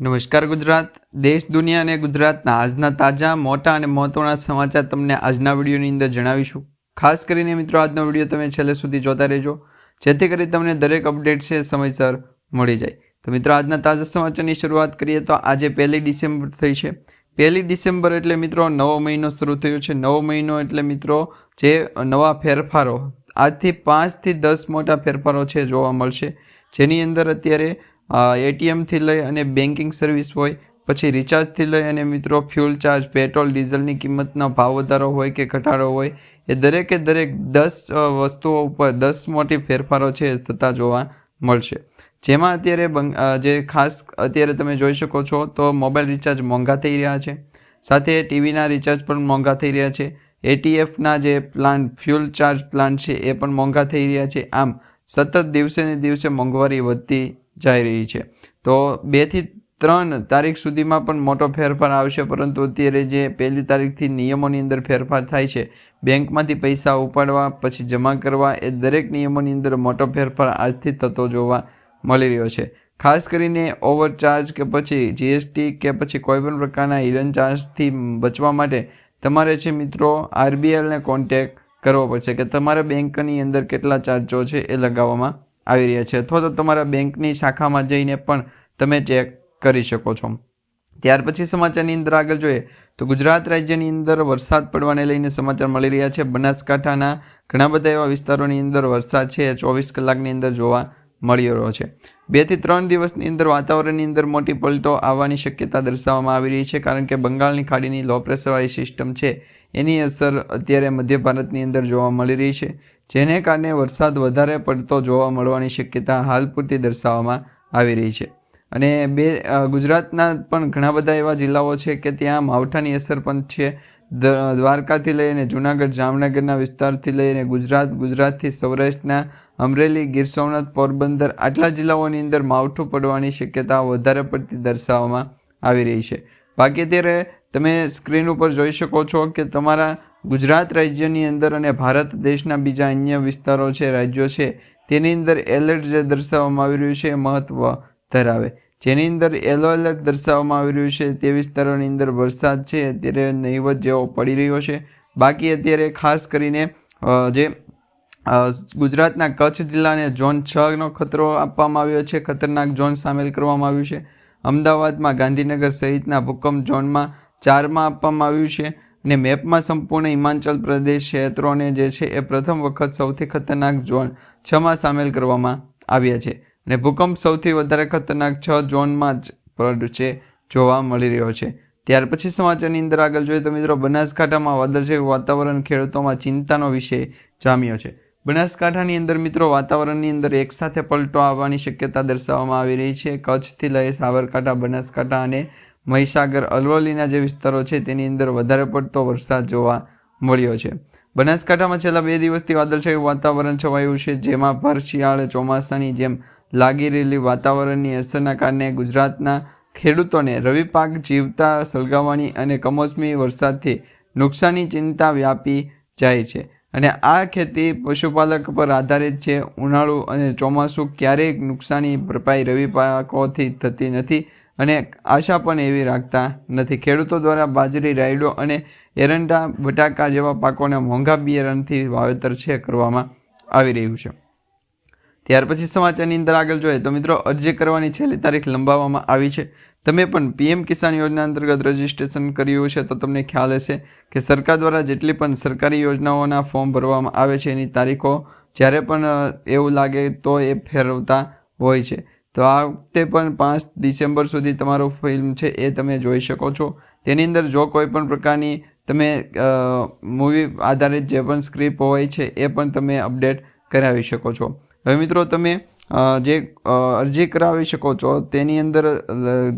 નમસ્કાર ગુજરાત. દેશ, દુનિયા અને ગુજરાતના આજના તાજા, મોટા અને મહત્વના સમાચાર તમને આજના વિડીયોની અંદર જણાવીશું. ખાસ કરીને મિત્રો, આજનો વીડિયો તમે છેલ્લે સુધી જોતા રહેજો, જેથી કરી તમને દરેક અપડેટ છે સમયસર મળી જાય. તો મિત્રો, આજના તાજા સમાચારની શરૂઆત કરીએ તો આજે પહેલી ડિસેમ્બર થઈ છે. પહેલી ડિસેમ્બર એટલે મિત્રો, નવો મહિનો શરૂ થયો છે. નવો મહિનો એટલે મિત્રો, જે નવા ફેરફારો, આજથી પાંચથી દસ મોટા ફેરફારો છે જોવા મળશે. જેની અંદર અત્યારે એટીએમથી લઈ અને બેન્કિંગ સર્વિસ હોય, પછી રિચાર્જથી લઈ અને મિત્રો ફ્યુલ ચાર્જ પેટ્રોલ ડીઝલની કિંમતનો ભાવ વધારો હોય કે ઘટાડો હોય, એ દરેકે દરેક દસ વસ્તુઓ ઉપર દસ મોટી ફેરફારો છે થતા જોવા મળશે. જેમાં અત્યારે જે ખાસ અત્યારે તમે જોઈ શકો છો, તો મોબાઈલ રિચાર્જ મોંઘા થઈ રહ્યા છે. સાથે ટીવીના રિચાર્જ પણ મોંઘા થઈ રહ્યા છે. એટીએફના જે પ્લાન ફ્યુલ ચાર્જ પ્લાન છે, એ પણ મોંઘા થઈ રહ્યા છે. આમ, સતત દિવસે ને દિવસે મોંઘવારી વધતી જઈ રહી છે. તો બેથી ત્રણ તારીખ સુધીમાં પણ મોટો ફેરફાર આવશે, પરંતુ અત્યારે જે પહેલી તારીખથી નિયમોની અંદર ફેરફાર થાય છે, બેંકમાંથી પૈસા ઉપાડવા, પછી જમા કરવા, એ દરેક નિયમોની અંદર મોટો ફેરફાર આજથી થતો જોવા મળી રહ્યો છે. ખાસ કરીને ઓવરચાર્જ કે પછી જીએસટી કે પછી કોઈપણ પ્રકારના હિડન ચાર્જથી બચવા માટે તમારે છે મિત્રો આરબીએલને કોન્ટેક્ટ કરવો પડશે કે તમારા બેંકની અંદર કેટલા ચાર્જો છે એ લગાવવામાં આવી રહ્યા છે. અથવા તો તમારા બેંકની શાખામાં જઈને પણ તમે ચેક કરી શકો છો. ત્યાર પછી સમાચારની અંદર આગળ જોઈએ તો ગુજરાત રાજ્યની અંદર વરસાદ પડવાને લઈને સમાચાર મળી રહ્યા છે. બનાસકાંઠાના ઘણા બધા એવા વિસ્તારોની અંદર વરસાદ છે. ચોવીસ કલાકની અંદર જોવા મળી રહ્યો છે. બેથી ત્રણ દિવસની અંદર વાતાવરણની અંદર મોટી પલટો આવવાની શક્યતા દર્શાવવામાં આવી રહી છે, કારણ કે બંગાળની ખાડીની લો પ્રેશરવાળી સિસ્ટમ છે, એની અસર અત્યારે મધ્ય ભારતની અંદર જોવા મળી રહી છે, જેને કારણે વરસાદ વધારે પડતો જોવા મળવાની શક્યતા હાલ પૂરતી દર્શાવવામાં આવી રહી છે. અને બે ગુજરાતના પણ ઘણા બધા એવા જિલ્લાઓ છે કે ત્યાં માવઠાની અસર પણ છે દ્વારકાથી લઈને જૂનાગઢ, જામનગરના વિસ્તારથી લઈને ગુજરાત, ગુજરાતથી સૌરાષ્ટ્રના અમરેલી, ગીર સોમનાથ, પોરબંદર આટલા જિલ્લાઓની અંદર માવઠું પડવાની શક્યતા વધારે પડતી દર્શાવવામાં આવી રહી છે. બાકી અત્યારે તમે સ્ક્રીન ઉપર જોઈ શકો છો કે તમારા ગુજરાત રાજ્યની અંદર અને ભારત દેશના બીજા અન્ય વિસ્તારો છે, રાજ્યો છે, તેની અંદર એલર્ટ જે દર્શાવવામાં આવી રહ્યું છે મહત્ત્વ ધરાવે. જેની અંદર યલો એલર્ટ દર્શાવવામાં આવી રહ્યું છે. તે વિસ્તારોની અંદર વરસાદ છે. અત્યારે નહીવત જેવો પડી રહ્યો છે. બાકી અત્યારે ખાસ કરીને જે ગુજરાતના કચ્છ જિલ્લાને ઝોન છનો ખતરો આપવામાં આવ્યો છે. ખતરનાક ઝોન સામેલ કરવામાં આવ્યું છે. અમદાવાદમાં ગાંધીનગર સહિતના ભૂકંપ ઝોનમાં ચારમાં આપવામાં આવ્યું છે અને મેપમાં સંપૂર્ણ હિમાચલ પ્રદેશ ક્ષેત્રોને જે છે એ પ્રથમ વખત સૌથી ખતરનાક ઝોન છમાં સામેલ કરવામાં આવ્યા છે. અને ભૂકંપ સૌથી વધારે ખતરનાક છ ઝોનમાં જ છે, જોવા મળી રહ્યો છે. ત્યાર પછી સમાચારની અંદર આગળ જોઈએ તો મિત્રો, બનાસકાંઠામાં વાદળછાયું વાતાવરણ ખેડૂતોમાં ચિંતાનો વિષય જામ્યો છે. બનાસકાંઠાની અંદર મિત્રો, વાતાવરણની અંદર એકસાથે પલટો આવવાની શક્યતા દર્શાવવામાં આવી રહી છે. કચ્છથી લઈ સાબરકાંઠા, બનાસકાંઠા અને મહીસાગર, અરવલ્લીના જે વિસ્તારો છે તેની અંદર વધારે પડતો વરસાદ જોવા મળ્યો છે. બનાસકાંઠામાં છેલ્લા બે દિવસથી વાદળછાયું વાતાવરણ છવાયું છે, જેમાં ભર, શિયાળે, ચોમાસાની જેમ લાગી રહેલી વાતાવરણની અસરના કારણે ગુજરાતના ખેડૂતોને રવિ પાક જીવતા સળગાવવાની અને કમોસમી વરસાદથી નુકસાની ચિંતા વ્યાપી જાય છે. અને આ ખેતી પશુપાલક પર આધારિત છે. ઉનાળુ અને ચોમાસું ક્યારેય નુકસાની ભરપાઈ રવિ પાકોથી થતી નથી અને આશા પણ એવી રાખતા નથી. ખેડૂતો દ્વારા બાજરી, રાયડો અને એરંડા, બટાકા જેવા પાકોને મોંઘા બિયારણથી વાવેતર છે કરવામાં આવી રહ્યું છે. ત્યાર પછી સમાચારની અંદર આગળ જોઈએ તો મિત્રો અરજી કરવાની છેલ્લી તારીખ લંબાવવામાં આવી છે. તમે પણ પીએમ કિસાન યોજના અંતર્ગત રજીસ્ટ્રેશન કર્યું છે તો તમને ખ્યાલ હશે કે સરકાર દ્વારા જેટલી પણ સરકારી યોજનાઓના ફોર્મ ભરવામાં આવે છે એની તારીખો જ્યારે પણ એવું લાગે તો એ ફેરવતા હોય છે. તો આ વખતે પણ પાંચ ડિસેમ્બર સુધી તમારો ફિલ્મ છે એ તમે જોઈ શકો છો. તેની અંદર જો કોઈ પણ પ્રકારની તમે મૂવી આધારિત જે પણ સ્ક્રિપ્ટ હોય છે એ પણ તમે અપડેટ કરાવી શકો છો. હવે મિત્રો તમે જે અરજી કરાવી શકો છો, તેની અંદર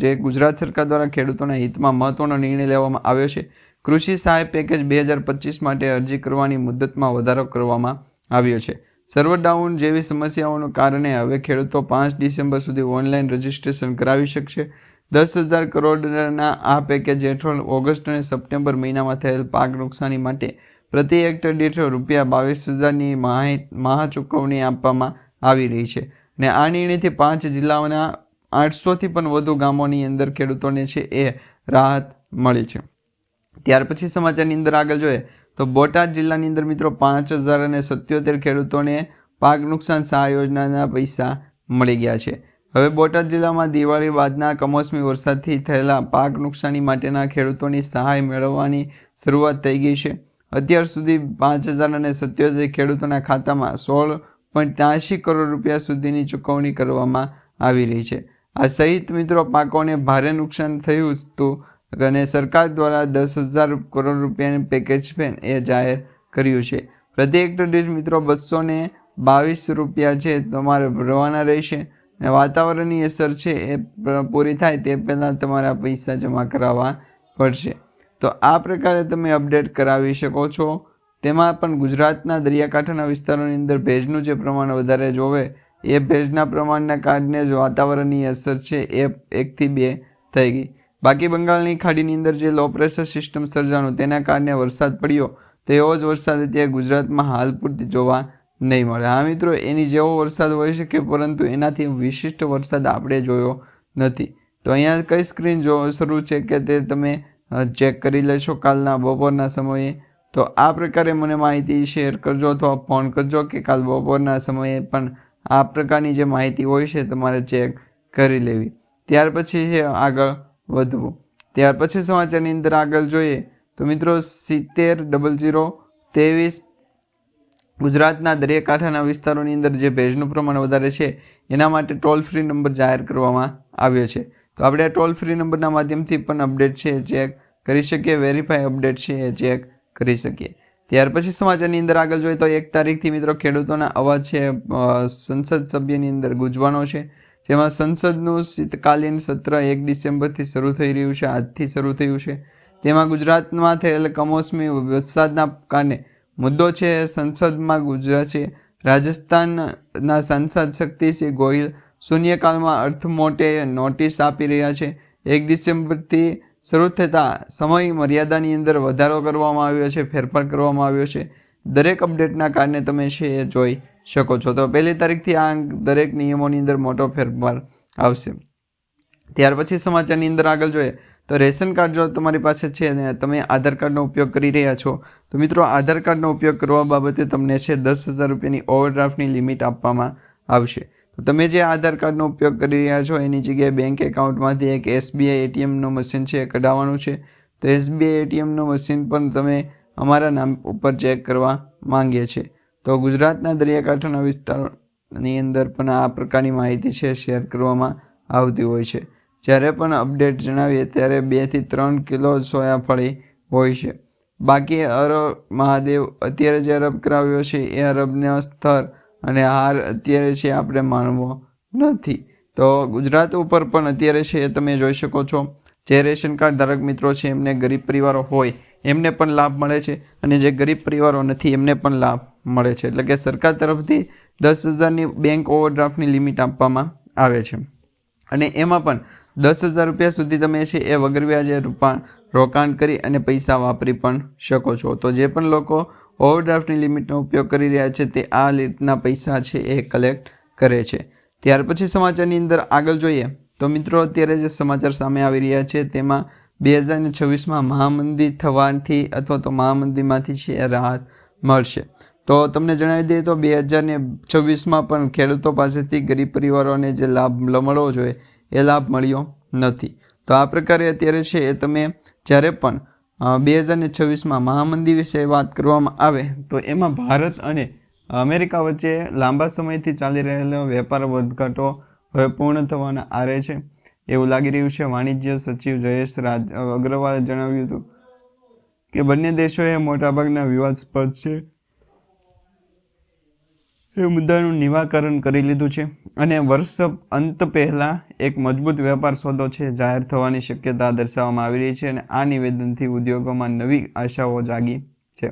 જે ગુજરાત સરકાર દ્વારા ખેડૂતોના હિતમાં મહત્ત્વનો નિર્ણય લેવામાં આવ્યો છે. કૃષિ સહાય પેકેજ બે હજાર પચીસ માટે અરજી કરવાની મુદતમાં વધારો કરવામાં આવ્યો છે. સર્વર ડાઉન જેવી સમસ્યાઓને કારણે હવે ખેડૂતો પાંચ ડિસેમ્બર સુધી ઓનલાઈન રજિસ્ટ્રેશન કરાવી શકશે. દસ હજાર કરોડના આ પેકેજ હેઠળ ઓગસ્ટ અને સપ્ટેમ્બર મહિનામાં થયેલ પાક નુકસાની માટે પ્રતિ હેક્ટર દીઠ રૂપિયા બાવીસ હજારની માહી મહા ચૂકવણી આપવામાં આવી રહી છે ને આ નિર્ણયથી પાંચ જિલ્લાઓના આઠસોથી પણ વધુ ગામોની અંદર ખેડૂતોને છે એ રાહત મળી છે. ત્યાર પછી સમાચારની અંદર આગળ જોઈએ તો બોટાદ જિલ્લાની અંદર મિત્રો પાંચ હજાર અને સત્યોતેર ખેડૂતોને પાક નુકસાન સહાય યોજનાના પૈસા મળી ગયા છે. હવે બોટાદ જિલ્લામાં દિવાળી બાદના કમોસમી વરસાદથી થયેલા પાક નુકસાની માટેના ખેડૂતોની સહાય મેળવવાની શરૂઆત થઈ ગઈ છે. અત્યાર સુધી પાંચ હજાર અને સત્યોતેર ખેડૂતોના ખાતામાં સોળ પોઈન્ટ ત્યાંશી કરોડ રૂપિયા સુધીની ચૂકવણી કરવામાં આવી રહી છે. આ સહિત મિત્રો પાકોને ભારે નુકસાન થયું હતું અને સરકાર દ્વારા દસ હજાર કરોડ રૂપિયાનું પેકેજ પણ એ જાહેર કર્યું છે. પ્રતિ હેક્ટર દીઠ મિત્રો બસો ને બાવીસ રૂપિયા છે. તમારે ભરવાના રહેશે અને વાતાવરણની અસર છે એ પૂરી થાય તે પહેલાં તમારા પૈસા જમા કરાવવા પડશે. તો આ પ્રકારે તમે અપડેટ કરાવી શકો છો. તેમાં પણ ગુજરાતના દરિયાકાંઠાના વિસ્તારોની અંદર ભેજનું જે પ્રમાણ વધારે જોવે, એ ભેજના પ્રમાણના કારણે જ વાતાવરણની અસર છે એ એકથી બે થઈ ગઈ. બાકી બંગાળની ખાડીની અંદર જે લો પ્રેશર સિસ્ટમ સર્જાણું તેના કારણે વરસાદ પડ્યો, તો એવો જ વરસાદ અત્યારે ગુજરાતમાં હાલ પૂરતી જોવા નહીં મળે. હા મિત્રો, એની જેવો વરસાદ હોઈ શકે, પરંતુ એનાથી વિશિષ્ટ વરસાદ આપણે જોયો નથી. તો અહીંયા કઈ સ્ક્રીન જો શરૂ છે કે તે તમે ચેક કરી લેશો કાલના બપોરના સમયે. તો આ પ્રકારે મને માહિતી શેર કરજો અથવા ફોન કરજો કે કાલ બપોરના સમયે પણ આ પ્રકારની જે માહિતી હોય છે તમારે ચેક કરી લેવી. ત્યાર પછી છે આગળ વધવું. ત્યાર પછી સમાચારની અંદર આગળ જોઈએ તો મિત્રો સિત્તેર ડબલ ઝીરો ત્રેવીસ ગુજરાતના દરિયાકાંઠાના વિસ્તારોની અંદર જે ભેજનું પ્રમાણ વધારે છે, એના માટે ટોલ ફ્રી નંબર જાહેર કરવામાં આવ્યો છે. તો આપણે આ ટોલ ફ્રી નંબરના માધ્યમથી પણ અપડેટ છે ચેક કરી શકીએ વેરીફાઈ અપડેટ છે એ ચેક કરી શકીએ. ત્યાર પછી સમાચારની અંદર આગળ જોઈએ તો એક તારીખથી મિત્રો ખેડૂતોના અવાજ છે સંસદ સભ્યની અંદર ગુજવાનો છે, જેમાં સંસદનું શીતકાલીન સત્ર એક ડિસેમ્બરથી શરૂ થઈ રહ્યું છે, આજથી શરૂ થયું છે. તેમાં ગુજરાતમાં થયેલ કમોસમી વરસાદના કારણે મુદ્દો છે, સંસદમાં ગુજરાત છે રાજસ્થાનના સાંસદ શક્તિસિંહ ગોહિલ શૂન્યકાળમાં અર્થ મોટે નોટિસ આપી રહ્યા છે. એક ડિસેમ્બરથી શરૂ થતાં સમય મર્યાદાની અંદર વધારો કરવામાં આવ્યો છે, ફેરફાર કરવામાં આવ્યો છે. દરેક અપડેટના કારણે તમે છે એ જોઈ શકો છો. તો પહેલી તારીખથી આ દરેક નિયમોની અંદર મોટો ફેરફાર આવશે. ત્યાર પછી સમાચારની અંદર આગળ જોઈએ તો રેશન કાર્ડ જો તમારી પાસે છે ને તમે આધાર કાર્ડનો ઉપયોગ કરી રહ્યા છો, તો મિત્રો આધાર કાર્ડનો ઉપયોગ કરવા બાબતે તમને છે દસ હજાર રૂપિયાની ઓવરડ્રાફ્ટની લિમિટ આપવામાં આવશે. તમે જે આધાર કાર્ડનો ઉપયોગ કરી રહ્યા છો, એની જગ્યાએ બેંક એકાઉન્ટમાંથી એક એસબીઆઈ એટીએમનું મશીન છે એ કઢાવવાનું છે. તો એસબીઆઈ એટીએમનું મશીન પણ તમે અમારા નામ ઉપર ચેક કરવા માંગીએ છીએ. તો ગુજરાતના દરિયાકાંઠાના વિસ્તારોની અંદર પણ આ પ્રકારની માહિતી છે શેર કરવામાં આવતી હોય છે. જ્યારે પણ અપડેટ જણાવીએ, ત્યારે બેથી ત્રણ કિલો સોયાફળી હોય છે. બાકી અરબ મહાદેવ, અત્યારે જે અરબ કરાવ્યો છે, એ અરબના સ્તર અને હાર અત્યારે છે આપણે માણવો નથી. તો ગુજરાત ઉપર પણ અત્યારે છે એ તમે જોઈ શકો છો. જે રેશન કાર્ડ ધારક મિત્રો છે, એમને ગરીબ પરિવારો હોય, એમને પણ લાભ મળે છે. અને જે ગરીબ પરિવારો નથી, એમને પણ લાભ મળે છે. એટલે કે સરકાર તરફથી દસ હજારની બેંક ઓવરડ્રાફ્ટની લિમિટ આપવામાં આવે છે. અને એમાં પણ દસ હજાર રૂપિયા સુધી તમે છે એ વગર વ્યાજે રૂપાણ રોકાણ કરી અને પૈસા વાપરી પણ શકો છો. તો જે પણ લોકો ઓવરડ્રાફ્ટની લિમિટનો ઉપયોગ કરી રહ્યા છે, તે આ રીતના પૈસા છે એ કલેક્ટ કરે છે. ત્યાર પછી સમાચારની અંદર આગળ જોઈએ, તો મિત્રો અત્યારે જે સમાચાર સામે આવી રહ્યા છે, તેમાં બે હજાર છવ્વીસમાં મહામંદી થવાથી અથવા તો મહામંદીમાંથી છે રાહત મળશે. તો તમને જણાવી દઈએ તો બે હજાર છવ્વીસમાં પણ ખેડૂતો પાસેથી ગરીબ પરિવારોને જે લાભ મળવો જોઈએ એ લાભ મળ્યો નથી. તો આ પ્રકારે અત્યારે છે એ તમે જ્યારે પણ બે હજાર ને છવ્વીસમાં મહામંદી વિશે વાત કરવામાં આવે, તો એમાં ભારત અને અમેરિકા વચ્ચે લાંબા સમયથી ચાલી રહેલો વેપાર વધઘાટો હવે પૂર્ણ થવાના આરે છે. એવું લાગી રહ્યું છે. વાણિજ્ય સચિવ જયેશ રાજ અગ્રવાલે જણાવ્યું હતું કે બંને દેશોએ મોટાભાગના વિવાદસ્પદ છે. એ મુદ્દાનું નિવાકરણ કરી લીધું છે અને વર્ષ અંત પહેલાં એક મજબૂત વેપાર સોદો છે, જાહેર થવાની શક્યતા દર્શાવવામાં આવી રહી છે અને આ નિવેદનથી ઉદ્યોગોમાં નવી આશાઓ જાગી છે.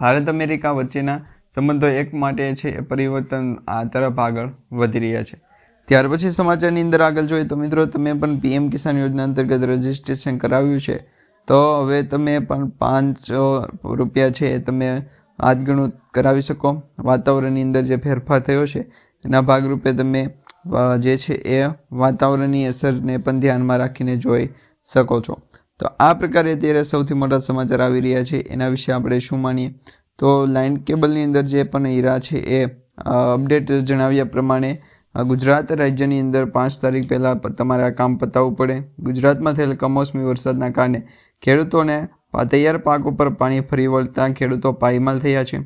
ભારત અમેરિકા વચ્ચેના સંબંધો એક માટે છે, એ પરિવર્તન આ તરફ આગળ વધી રહ્યા છે. ત્યાર પછી સમાચારની અંદર આગળ જોઈએ તો મિત્રો, તમે પણ પીએમ કિસાન યોજના અંતર્ગત રજિસ્ટ્રેશન કરાવ્યું છે. તો હવે તમે પણ પાંચ રૂપિયા છે તમે આજગણું કરાવી શકો. વાતાવરણની અંદર જે ફેરફાર થયો છે, એના ભાગરૂપે તમે જે છે એ વાતાવરણની અસરને પણ ધ્યાનમાં રાખીને જોઈ શકો છો. તો આ પ્રકારે અત્યારે સૌથી મોટા સમાચાર આવી રહ્યા છે. એના વિશે આપણે શું માનીએ? તો લાઇન કેબલની અંદર જે પણ હીરા છે એ અપડેટ જણાવ્યા પ્રમાણે ગુજરાત રાજ્યની અંદર પાંચ તારીખ પહેલાં તમારે આ કામ પતાવવું પડે. ગુજરાતમાં થયેલ કમોસમી વરસાદના કારણે ખેડૂતોને તૈયાર પાક ઉપર પાણી ફરી વળતા ખેડૂતો પાયમાલ થયા છે.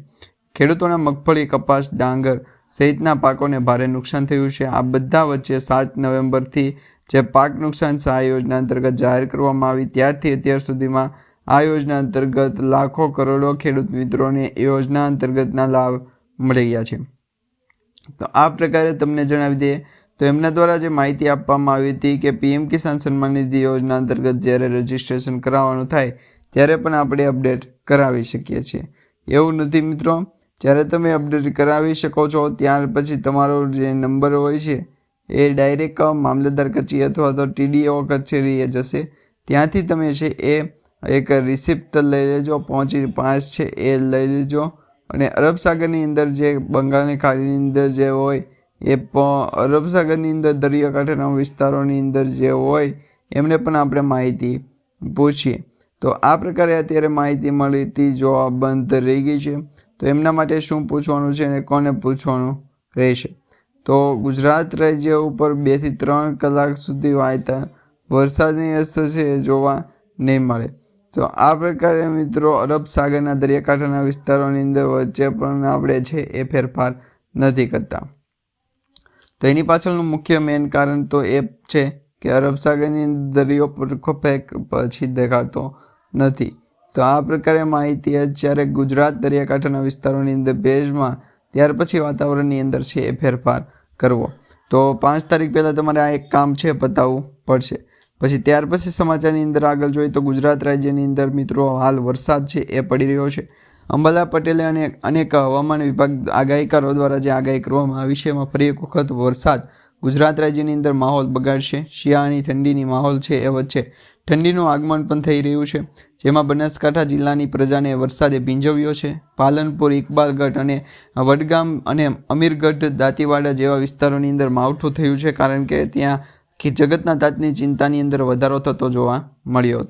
ખેડૂતોના મગફળી, કપાસ, ડાંગર સહિતના પાકોને ભારે નુકસાન થયું છે. આ બધા વચ્ચે સાત નવેમ્બરથી જે પાક નુકસાન સહાય યોજના અંતર્ગત જાહેર કરવામાં આવી, ત્યારથી અત્યાર સુધીમાં આ યોજના અંતર્ગત લાખો કરોડો ખેડૂત મિત્રોને યોજના અંતર્ગતના લાભ મળી ગયા છે. તો આ પ્રકારે તમને જણાવી દઈએ. તો એમના દ્વારા જે માહિતી આપવામાં આવી હતી કે પીએમ કિસાન સન્માન નિધિ યોજના અંતર્ગત જ્યારે રજિસ્ટ્રેશન કરાવવાનું થાય ત્યારે પણ આપણે અપડેટ કરાવી શકીએ છીએ. એવું નથી મિત્રો, જ્યારે તમે અપડેટ કરાવી શકો છો, ત્યાર પછી તમારો જે નંબર હોય છે, એ ડાયરેક્ટ મામલતદાર કચેરી અથવા તો ટીડીઓ કચેરીએ જશે. ત્યાંથી તમે છે એ એક રિસિપ્ટ લઈ લેજો, પહોંચી પાસ છે એ લઈ લેજો. અને અરબ સાગરની અંદર જે બંગાળની ખાડીની અંદર જે હોય, એ અરબ સાગરની અંદર દરિયાકાંઠાના વિસ્તારોની અંદર જે હોય, એમને પણ આપણે માહિતી પૂછીએ. તો આ પ્રકારે અત્યારે માહિતી મળીતી જોવા બંધ રહી ગઈ છે, તો એમના માટે શું પૂછવાનું છે અને કોને પૂછવાનું રહેશે? તો ગુજરાત રાજ્ય ઉપર બેથી ત્રણ કલાક સુધી વાયતા વરસાદની અસર છે એ જોવા નહીં મળે. તો આ પ્રકારે મિત્રો અરબ સાગરના દરિયાકાંઠાના વિસ્તારોની અંદર વચ્ચે પણ આપણે છે એ ફેરફાર નથી કરતા. તો એની પાછળનું મુખ્ય મેઇન કારણ તો એ છે કે અરબ સાગરની દરિયો પરખો ફેંક પછી દેખાતો નથી. તો આ પ્રકારે માહિતી અત્યારે ગુજરાત દરિયાકાંઠાના વિસ્તારોની અંદર ભેજમાં, ત્યાર પછી વાતાવરણની અંદર છે એ ફેરફાર કરવો. તો પાંચ તારીખ પહેલાં તમારે આ એક કામ છે પતાવવું પડશે. પછી ત્યાર પછી સમાચારની અંદર આગળ જોઈએ તો ગુજરાત રાજ્યની અંદર મિત્રો હાલ વરસાદ છે એ પડી રહ્યો છે. અંબાલા પટેલે અને અનેક હવામાન વિભાગ આગાહીકારો દ્વારા જે આગાહી કરવામાં આવી છે, એમાં ફરી એક વખત વરસાદ ગુજરાત રાજ્યની અંદર માહોલ બગાડશે. શિયાળાની ઠંડીની માહોલ છે એ વચ્ચે ઠંડીનું આગમન પણ થઈ રહ્યું છે. જેમાં બનાસકાંઠા જિલ્લાની પ્રજાને વરસાદે ભીંજવ્યો છે. પાલનપુર, ઇકબાલગઢ અને વડગામ અને અમીરગઢ દાંતીવાડા જેવા વિસ્તારોની અંદર માવઠું થયું છે, કારણ કે ત્યાં કે જગતના તાતની ચિંતાની અંદર વધારો થતો જોવા મળ્યો હતો.